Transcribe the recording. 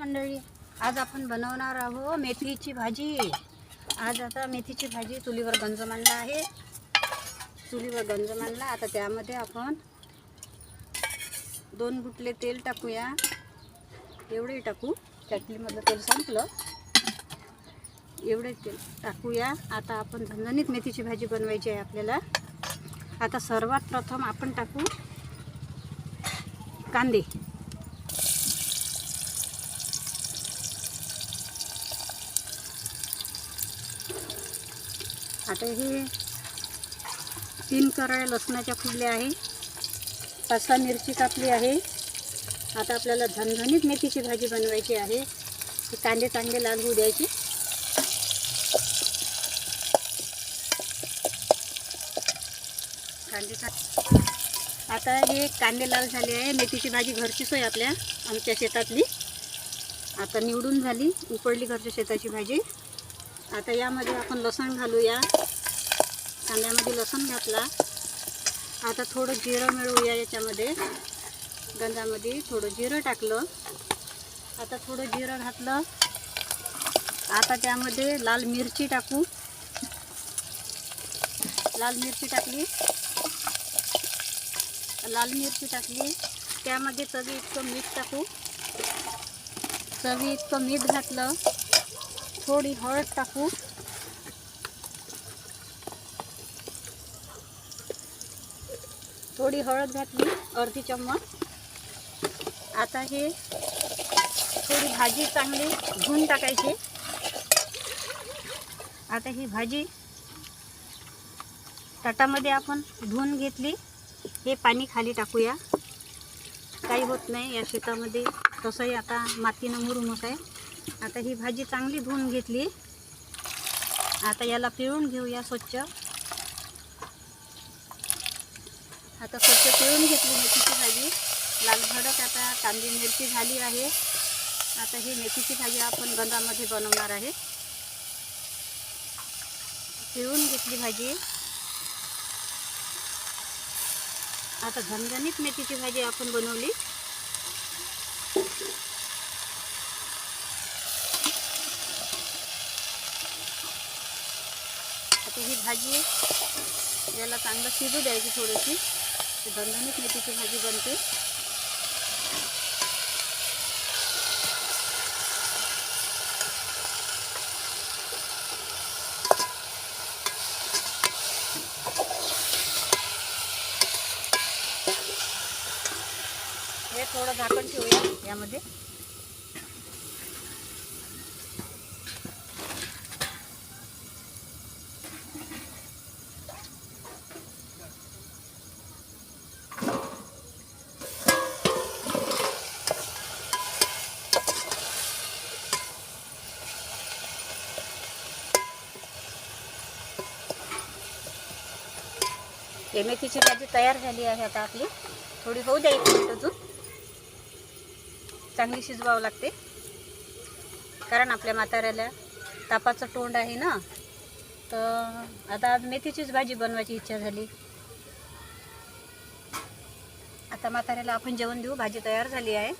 मंडळी आज आपण बनवणार आहोत मेथीची भाजी. आज आता मेथीची भाजी चुलीवर गंज मांडला आहे. चुलीवर गंज मांडला. आता त्यामध्ये आपण दोन गुटले तेल टाकूया. एवढे टाकू. कॅटलीमधलं तेल संपलं. एवढे तेल टाकूया. आता आपण झणझणीत मेथीची भाजी बनवायची आहे आपल्याला. आता सर्वात प्रथम आपण टाकू कांदे. आता हे तीन करळ्या लसणाच्या फुगल्या आहे. पाच सहा मिरची कापली आहे. आता आपल्याला झणझणीत मेथीची भाजी बनवायची आहे. कांदे चांगले लाल होऊ द्यायचे. कांदे चा- आता हे कांदे लाल झाले आहे. मेथीची भाजी घरची सोय आपल्या आमच्या शेतातली. आता निवडून झाली उकडली घरच्या शेताची भाजी. आता यामध्ये आपण लसण घालूया. कांद्यामध्ये लसण घातला. आता थोडं जिरं मिळवूया याच्यामध्ये. गंजामध्ये थोडं जिरं टाकलं. आता थोडं जिरं घातलं. आता त्यामध्ये लाल मिरची टाकू. लाल मिरची टाकली. लाल मिरची टाकली. त्यामध्ये चवी इतकं मीठ टाकू. चवी इतकं मीठ घातलं. थोडी हळद टाकू. थोडी हळद घातली अर्धी चम्मच. आता हे थोडी भाजी चांगली धुवून टाकायची. आता ही भाजी ताटामध्ये आपण धुवून घेतली. हे पाणी खाली टाकूया. काही होत नाही या शेतामध्ये तसंही आता मातीनं मुरुमच आहे. आता ही भाजी चांगली धुवून घेतली. आता याला पिळून घेऊया स्वच्छ. आता स्वच्छ पिळून घेतली मेथीची भाजी. लाल भडक आता कांदी मिरची झाली आहे. आता ही मेथीची भाजी आपण गंधामध्ये बनवणार आहे. पिळून घेतली भाजी. आता झणझणीत मेथीची भाजी आपण बनवली. आता ही भाजी याला चांगलं शिजू द्यायची थोडीशी. तर मेथीची भाजी बनते. हे थोडं झाकण ठेवूया यामध्ये. हे मेथीची भाजी तयार झाली आहे आता आपली. थोडी होऊ द्या एक मिनिट अजून. चांगली शिजवावं लागते. कारण आपल्या म्हाताऱ्याला तापाचं तोंड आहे ना. तर आता आज मेथीचीच भाजी बनवायची इच्छा झाली. आता म्हाताऱ्याला आपण जेवण देऊ. भाजी तयार झाली आहे.